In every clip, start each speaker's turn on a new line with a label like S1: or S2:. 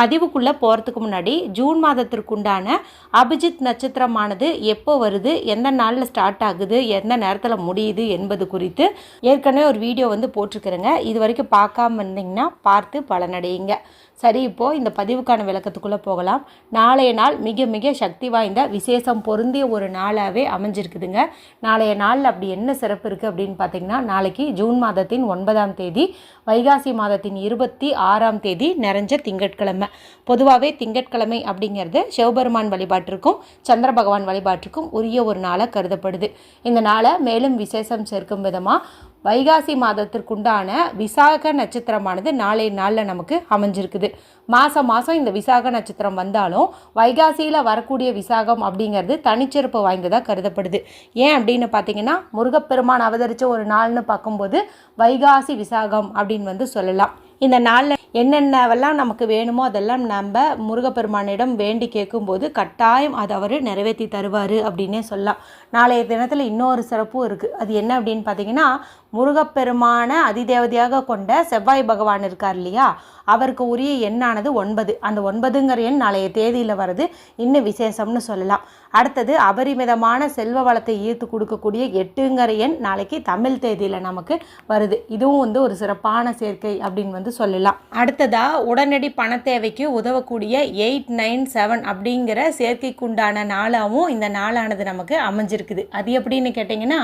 S1: பதிவுக்குள்ளே போகிறதுக்கு முன்னாடி ஜூன் மாதத்திற்குண்டான அபிஜித் நட்சத்திரமானது எப்போ வருது எந்த நாளில் ஸ்டார்ட் ஆகுது எந்த நேரத்தில் முடியுது என்பது குறித்து ஏற்கனவே ஒரு வீடியோ வந்து போட்டிருக்கிறேங்க. இது வரைக்கும் பார்க்காம இருந்தீங்கன்னா பார்த்து பலனடையுங்க. சரி இப்போது இந்த பதிவுக்கான விளக்கத்துக்குள்ளே போகலாம். நாளைய நாள் மிக மிக சக்தி வாய்ந்த விசேஷம் பொருந்திய ஒரு நாளாகவே அமைஞ்சிருக்குதுங்க. நாளைய நாளில் அப்படி என்ன சிறப்பு இருக்குது அப்படின்னு பார்த்தீங்கன்னா நாளைக்கு ஜூன் மாதத்தின் ஒன்பதாம் தேதி வைகாசி மாதத்தின் இருபத்தி ஆறாம் தேதி நிறைஞ்ச திங்கட்கிழமை. பொதுவாகவே திங்கட்கிழமை அப்படிங்கிறது சிவபெருமான் வழிபாட்டிற்கும் சந்திர பகவான் வழிபாட்டிற்கும் உரிய ஒரு நாளாக கருதப்படுது. இந்த நாளை மேலும் விசேஷம் சேர்க்கும் விதமாக வைகாசி மாதத்திற்குண்டான விசாக நட்சத்திரமானது நாளைய நாளில் நமக்கு அமைஞ்சிருக்குது. மாதம் மாதம் இந்த விசாக நட்சத்திரம் வந்தாலும் வைகாசியில் வரக்கூடிய விசாகம் அப்படிங்கிறது தனிச்சிறப்பு வாய்ந்ததாக கருதப்படுது. ஏன் அப்படின்னு பார்த்தீங்கன்னா முருகப்பெருமான் அவதரித்த ஒரு நாள்னு பார்க்கும்போது வைகாசி விசாகம் அப்படின்னு வந்து சொல்லலாம். இந்த நாளில் என்னென்னவெல்லாம் நமக்கு வேணுமோ அதெல்லாம் நம்ம முருகப்பெருமானிடம் வேண்டி கேட்கும்போது கட்டாயம் அதை அவர் நிறைவேற்றி தருவார் அப்படின்னே சொல்லலாம். நாளைய தினத்தில் இன்னொரு சிறப்பும் இருக்குது அது என்ன அப்படின்னு பார்த்தீங்கன்னா முருகப்பெருமான அதிதேவதையாக கொண்ட செவ்வாய் பகவான் இருக்கார் இல்லையா? அவருக்கு உரிய எண்ணானது ஒன்பது. அந்த ஒன்பதுங்கிற எண் நாளைய தேதியில் வர்றது இன்னும் விசேஷம்னு சொல்லலாம். அடுத்தது அபரிமிதமான செல்வ வளத்தை ஈர்த்து கொடுக்கக்கூடிய எட்டுங்கிற எண் நாளைக்கு தமிழ் தேதியில் நமக்கு வருது. இதுவும் வந்து ஒரு சிறப்பான சேர்க்கை அப்படின்னு வந்து சொல்லலாம். அடுத்ததாக உடனடி பண தேவைக்கு உதவக்கூடிய எயிட் நைன் செவன் அப்படிங்கிற சேர்க்கைக்குண்டான நாளாகவும் இந்த நாளானது நமக்கு அமைஞ்சிருக்குது. அது எப்படின்னு கேட்டிங்கன்னா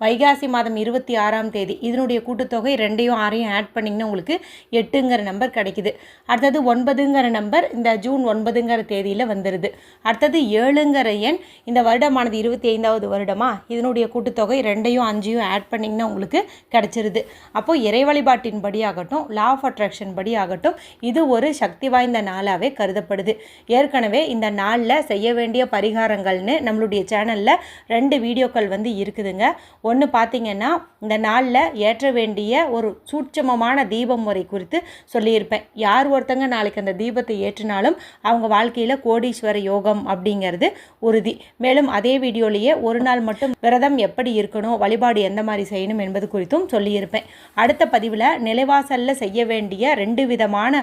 S1: வைகாசி மாதம் இருபத்தி ஆறாம் தேதி. இதனுடைய கூட்டுத்தொகை ரெண்டையும் ஆறையும் ஆட் பண்ணிங்கன்னா உங்களுக்கு எட்டுங்கிற நம்பர் கிடைக்குது. அடுத்தது ஒன்பதுங்கிற நம்பர் இந்த ஜூன் ஒன்பதுங்கிற தேதியில் வந்துடுது அடுத்தது ஏழுங்கிற எண் இந்த வருடமானது இருபத்தி ஐந்தாவது வருடமா? இதனுடைய கூட்டுத்தொகை ரெண்டையும் அஞ்சையும் ஆட் பண்ணிங்கன்னா உங்களுக்கு கிடச்சிருது. அப்போது இறை வழிபாட்டின் படி ஆகட்டும் லா ஆஃப் அட்ராக்ஷன் படி ஆகட்டும் இது ஒரு சக்தி வாய்ந்த நாளாகவே கருதப்படுது. ஏற்கனவே இந்த நாளில் செய்ய வேண்டிய பரிகாரங்கள்னு நம்மளுடைய சேனலில் ரெண்டு வீடியோக்கள் வந்து இருக்குதுங்க. ஒன்று பார்த்தீங்கன்னா இந்த நாள் நாளில் ஏற்ற வேண்டிய ஒரு சூட்சமமான தீபம் முறை குறித்து சொல்லியிருப்பேன். யார் ஒருத்தங்க நாளைக்கு அந்த தீபத்தை ஏற்றினாலும் அவங்க வாழ்க்கையில் கோடீஸ்வர யோகம் அப்படிங்கிறது உறுதி. மேலும் அதே வீடியோலேயே ஒரு நாள் மட்டும் விரதம் எப்படி இருக்கணும் வழிபாடு எந்த மாதிரி செய்யணும் என்பது குறித்தும் சொல்லியிருப்பேன். அடுத்த பதிவில் நிலைவாசலில் செய்ய வேண்டிய ரெண்டு விதமான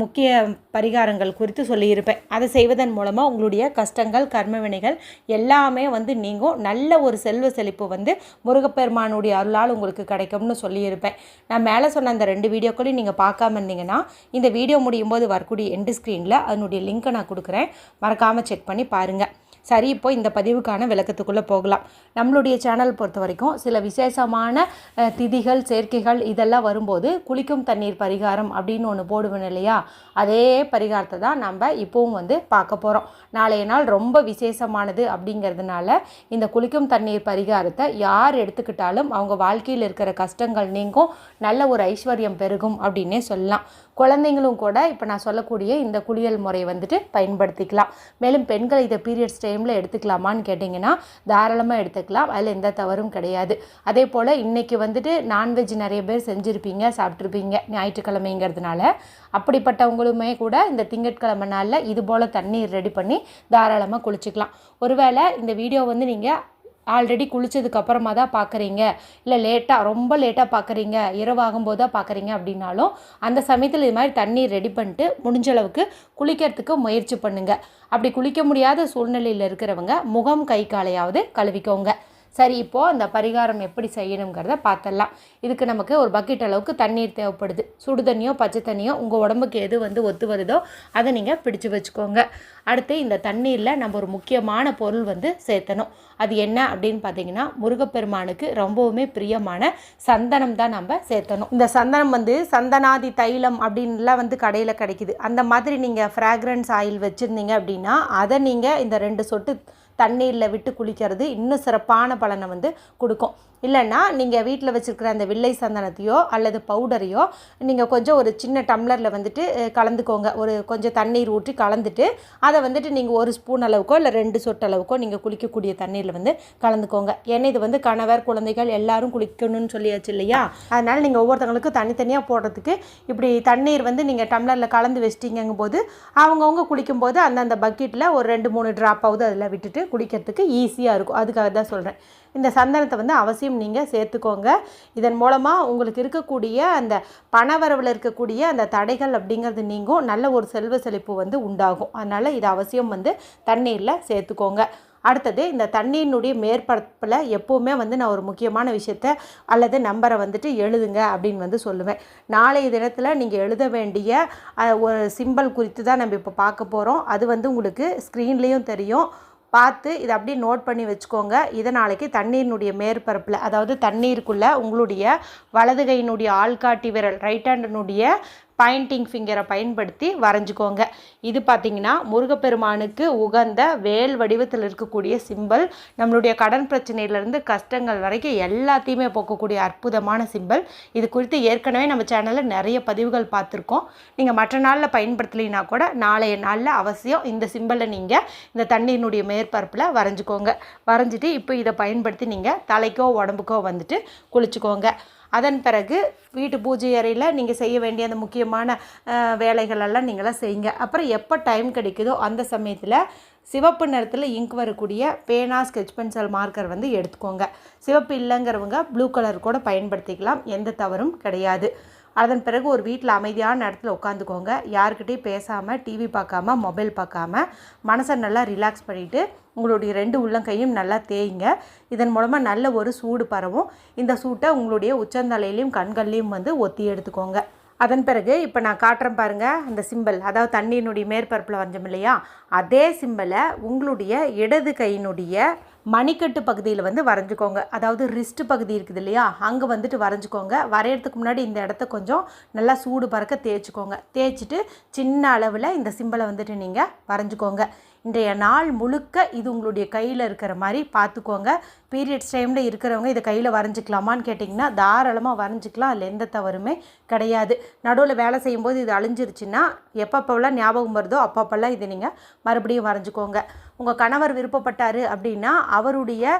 S1: முக்கிய பரிகாரங்கள் குறித்து சொல்லியிருப்பேன். அதை செய்வதன் மூலமாக உங்களுடைய கஷ்டங்கள் கர்மவினைகள் எல்லாமே வந்து நீங்கும். நல்ல ஒரு செல்வ செழிப்பு வந்து முருகப்பெருமானுடைய அருளால் உங்களுக்கு கிடைக்கும்னு சொல்லியிருப்பேன். நான் மேலே சொன்ன அந்த ரெண்டு வீடியோக்களையும் நீங்கள் பார்க்காம இருந்தீங்கன்னா இந்த வீடியோ முடியும் போது வரக்கூடிய எண்டு ஸ்க்ரீனில் அதனுடைய லிங்க்கை நான் கொடுக்குறேன். மறக்காமல் செக் பண்ணி பாருங்கள் சரி இப்போ இந்த பதிவுக்கான விளக்கத்துக்குள்ளே போகலாம். நம்மளுடைய சேனல் பொறுத்த வரைக்கும் சில விசேஷமான திதிகள் சேர்க்கைகள் இதெல்லாம் வரும்போது குளிக்கும் தண்ணீர் பரிகாரம் அப்படின்னு ஒன்று போடுவேன் இல்லையா? அதே பரிகாரத்தை தான் நம்ம இப்போவும் வந்து பார்க்க போகிறோம் நாளைய நாள் ரொம்ப விசேஷமானது அப்படிங்கிறதுனால இந்த குளிக்கும் தண்ணீர் பரிகாரத்தை யார் எடுத்துக்கிட்டாலும் அவங்க வாழ்க்கையில் இருக்கிற கஷ்டங்கள் நீங்கும் நல்ல ஒரு ஐஸ்வர்யம் பெருகும் அப்படின்னே சொல்லலாம். குழந்தைங்களும் கூட இப்போ நான் சொல்லக்கூடிய இந்த குளியல் முறையை வந்துட்டு பயன்படுத்திக்கலாம். மேலும் பெண்கள் இதை பீரியட்ஸ் டைமில் எடுத்துக்கலாமான்னு கேட்டிங்கன்னா தாராளமாக எடுத்துக்கலாம். அதில் எந்த தவறும் கிடையாது. அதே போல் இன்றைக்கி வந்துட்டு நான்வெஜ் நிறைய பேர் செஞ்சுருப்பீங்க சாப்பிட்ருப்பீங்க ஞாயிற்றுக்கிழமைங்கிறதுனால. அப்படிப்பட்டவங்களுமே கூட இந்த திங்கட்கிழமை நாளில் இது போல் தண்ணீர் ரெடி பண்ணி தாராளமாக குளிச்சுக்கலாம். ஒருவேளை இந்த வீடியோ வந்து நீங்கள் ஆல்ரெடி குளித்ததுக்கு அப்புறமா தான் பார்க்குறீங்க இல்லை லேட்டாக ரொம்ப லேட்டாக பார்க்குறீங்க இரவாகும்போது தான் பார்க்குறீங்க அப்படின்னாலும் அந்த சமயத்தில் இது மாதிரி தண்ணீர் ரெடி பண்ணிட்டு முடிஞ்ச அளவுக்கு குளிக்கிறதுக்கு முயற்சி பண்ணுங்கள் அப்படி குளிக்க முடியாத சூழ்நிலையில் இருக்கிறவங்க முகம் கை காலையாவது கழுவிக்கோங்க. சரி இப்போது அந்த பரிகாரம் எப்படி செய்யணுங்கிறத பார்த்துடலாம். இதுக்கு நமக்கு ஒரு பக்கெட் அளவுக்கு தண்ணீர் தேவைப்படுது. சுடு தண்ணியோ பச்சை தண்ணியோ உங்கள் உடம்புக்கு எது வந்து ஒத்து வருதோ அதை நீங்கள் பிடிச்சு வச்சுக்கோங்க. அடுத்து இந்த தண்ணீரில் நம்ம ஒரு முக்கியமான பொருள் வந்து சேர்த்தணும். அது என்ன அப்படின்னு பார்த்தீங்கன்னா முருகப்பெருமானுக்கு ரொம்பவுமே பிரியமான சந்தனம் தான் நம்ம சேர்த்தணும். இந்த சந்தனம் வந்து சந்தனாதி தைலம் அப்படின்லாம் வந்து கடையில் கிடைக்குது. அந்த மாதிரி நீங்கள் ஃப்ராக்ரன்ஸ் ஆயில் வச்சுருந்தீங்க அப்படின்னா அதை நீங்கள் இந்த ரெண்டு சொட்டு தண்ணீரில் விட்டு குளிக்கிறது இன்னும் சிறப்பான பலனை வந்து கொடுக்கும். இல்லைன்னா நீங்கள் வீட்டில் வச்சுருக்கிற அந்த வில்லை சந்தனத்தையோ அல்லது பவுடரையோ நீங்கள் கொஞ்சம் ஒரு சின்ன டம்ளரில் வந்துட்டு கலந்துக்கோங்க. ஒரு கொஞ்சம் தண்ணீர் ஊற்றி கலந்துட்டு அதை வந்துட்டு நீங்கள் ஒரு ஸ்பூன் அளவுக்கோ இல்லை ரெண்டு சொட்டு அளவுக்கோ நீங்கள் குளிக்கக்கூடிய தண்ணீரில் வந்து கலந்துக்கோங்க. ஏன்னா இது வந்து கணவர் குழந்தைகள் எல்லாரும் குளிக்கணும்னு சொல்லியாச்சு இல்லையா? அதனால் நீங்கள் ஒவ்வொருத்தவங்களுக்கும் தனித்தனியாக போடுறதுக்கு இப்படி தண்ணீர் வந்து நீங்கள் டம்ளரில் கலந்து வச்சிட்டிங்கும் போது அவங்கவுங்க குளிக்கும்போது அந்தந்த பக்கெட்டில் ஒரு ரெண்டு மூணு ட்ராப்பாவது அதில் விட்டுட்டு குளிக்கிறதுக்கு ஈஸியாக இருக்கும். அதுக்காக தான் சொல்கிறேன் இந்த சந்தனத்தை வந்து அவசியம் நீங்கள் சேர்த்துக்கோங்க. இதன் மூலமாக உங்களுக்கு இருக்கக்கூடிய அந்த பணவரவில் இருக்கக்கூடிய அந்த தடைகள் அப்படிங்கிறது நீங்கும். நல்ல ஒரு செல்வ செழிப்பு வந்து உண்டாகும். அதனால் இது அவசியம் வந்து தண்ணீரில் சேர்த்துக்கோங்க. அடுத்தது இந்த தண்ணீரினுடைய மேற்பரப்பில் எப்போவுமே வந்து நான் ஒரு முக்கியமான விஷயத்த அல்லது நம்பரை வந்துட்டு எழுதுங்க அப்படின்னு வந்து சொல்லுவேன். நாளைய தினத்தில் நீங்கள் எழுத வேண்டிய ஒரு சிம்பல் குறித்து தான் நம்ம இப்போ பார்க்க போகிறோம் அது வந்து உங்களுக்கு ஸ்க்ரீன்லேயும் தெரியும். பார்த்து இதை அப்படியே நோட் பண்ணி வச்சுக்கோங்க. இதை நாளைக்கு தண்ணீரினுடைய மேற்பரப்பில் அதாவது தண்ணீருக்குள்ளே உங்களுடைய வலது கையினுடைய ஆள்காட்டி விரல் ரைட் ஹேண்டினுடைய பாயிண்டிங் ஃபிங்கரை பயன்படுத்தி வரைஞ்சிக்கோங்க. இது பார்த்திங்கன்னா முருகப்பெருமானுக்கு உகந்த வேல் வடிவத்தில் இருக்கக்கூடிய சிம்பல் நம்மளுடைய கடன் பிரச்சனையிலேருந்து கஷ்டங்கள் வரைக்கும் எல்லாத்தையுமே போக்கக்கூடிய அற்புதமான சிம்பல் இது குறித்து ஏற்கனவே நம்ம சேனலில் நிறைய பதிவுகள் பார்த்துருக்கோம் நீங்கள் மற்ற நாளில் பயன்படுத்தலைனா கூட நாளைய நாளில் அவசியம் இந்த சிம்பலை நீங்கள் இந்த தண்ணீரினுடைய மேற்பரப்பில் வரைஞ்சிக்கோங்க. வரைஞ்சிட்டு இப்போ இதை பயன்படுத்தி நீங்கள் தலைக்கோ உடம்புக்கோ வந்துட்டு குளிச்சுக்கோங்க. அதன் பிறகு வீட்டு பூஜை அறையில் நீங்கள் செய்ய வேண்டிய அந்த முக்கியமான வேலைகளெல்லாம் நீங்களாம் செய்யுங்க. அப்புறம் எப்போ டைம் கிடைக்குதோ அந்த சமயத்தில் சிவப்பு நிறத்தில் இங்க் வரக்கூடிய பேனா ஸ்கெட்ச் பென்சில் மார்க்கர் வந்து எடுத்துக்கோங்க. சிவப்பு இல்லைங்கிறவங்க ப்ளூ கலர் கூட பயன்படுத்திக்கலாம். எந்த தவறும் கிடையாது. அதன் பிறகு ஒரு வீட்டில் அமைதியான இடத்துல உட்காந்துக்கோங்க யாருக்கிட்டையும் பேசாமல் டிவி பார்க்காம மொபைல் பார்க்காம மனசை நல்லா ரிலாக்ஸ் பண்ணிவிட்டு உங்களுடைய ரெண்டு உள்ளங்கையும் நல்லா தேய்ங்க. இதன் மூலமாக நல்ல ஒரு சூடு பரவும். இந்த சூட்டை உங்களுடைய உச்சந்தலையிலையும் கண்கள்லையும் வந்து ஒத்தி எடுத்துக்கோங்க. அதன் பிறகு இப்போ நான் காட்டுறேன் பாருங்கள் அந்த சிம்பல் அதாவது தண்ணியினுடைய மேற்பரப்பில் வரைஞ்சோம் இல்லையா? அதே சிம்பலை உங்களுடைய இடது கையினுடைய மணிக்கட்டு பகுதியில் வந்து வரைஞ்சிக்கோங்க. அதாவது ரிஸ்ட் பகுதி இருக்குது இல்லையா? அங்கே வந்துட்டு வரைஞ்சிக்கோங்க. வரைகிறதுக்கு முன்னாடி இந்த இடத்த கொஞ்சம் நல்லா சூடு பறக்க தேய்ச்சிக்கோங்க. தேய்ச்சிட்டு சின்ன அளவில் இந்த சிம்பலை வந்துட்டு நீங்கள் வரைஞ்சிக்கோங்க. இன்றைய நாள் முழுக்க இது உங்களுடைய கையில் இருக்கிற மாதிரி பார்த்துக்கோங்க. பீரியட்ஸ் டைமில் இருக்கிறவங்க இதை கையில் வரைஞ்சிக்கலாமான்னு கேட்டிங்கன்னா தாராளமாக வரைஞ்சிக்கலாம். அதில் எந்த தவறுமே கிடையாது. நடுவில் வேலை செய்யும்போது இது அழிஞ்சிருச்சுன்னா எப்பப்போலாம் ஞாபகம் வருதோ அப்பப்போல்லாம் இதை நீங்கள் மறுபடியும் வரைஞ்சிக்கோங்க. உங்கள் கணவர் விருப்பப்பட்டார் அப்படின்னா அவருடைய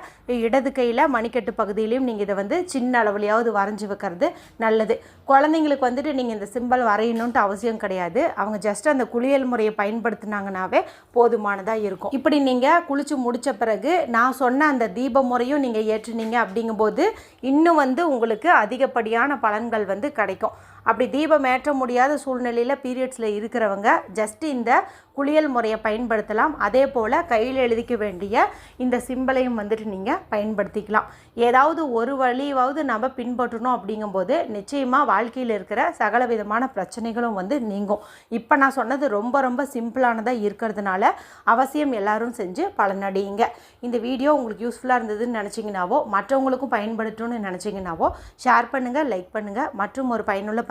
S1: இடது கையில் மணிக்கட்டு பகுதியிலையும் நீங்கள் இதை வந்து சின்ன அளவுலையாவது வரைஞ்சி வைக்கிறது நல்லது. குழந்தைங்களுக்கு வந்துட்டு நீங்கள் இந்த சிம்பல் வரையணுன்ட்டு அவசியம் கிடையாது. அவங்க ஜஸ்ட் அந்த குளியல் முறையை பயன்படுத்தினாங்கனாவே போதுமானதாக இருக்கும். இப்படி நீங்கள் குளித்து முடித்த பிறகு நான் சொன்ன அந்த தீப முறையும் நீங்கள் ஏற்றுனீங்க அப்படிங்கும்போது இன்னும் வந்து உங்களுக்கு அதிகப்படியான பலன்கள் வந்து கிடைக்கும். அப்படி தீபம் ஏற்ற முடியாத சூழ்நிலையில் பீரியட்ஸில் இருக்கிறவங்க ஜஸ்ட் இந்த குளியல் முறையை பயன்படுத்தலாம். அதே போல் கையில் எழுதிக்க வேண்டிய இந்த சிம்பலையும் வந்துட்டு நீங்கள் பயன்படுத்திக்கலாம். ஏதாவது ஒரு வழியாவது நம்ம பின்பற்றணும் அப்படிங்கும்போது நிச்சயமாக வாழ்க்கையில் இருக்கிற சகல விதமான பிரச்சனைகளும் வந்து நீங்கும். இப்போ நான் சொன்னது ரொம்ப ரொம்ப சிம்பிளானதாக இருக்கிறதுனால அவசியம் எல்லாரும் செஞ்சு பலனடையுங்க. இந்த வீடியோ உங்களுக்கு யூஸ்ஃபுல்லாக இருந்ததுன்னு நினச்சிங்கனாவோ மற்றவங்களுக்கும் பயன்படுத்தணும்னு நினச்சிங்கனாவோ ஷேர் பண்ணுங்கள் லைக் பண்ணுங்கள் மற்றும் ஒரு பயனுள்ள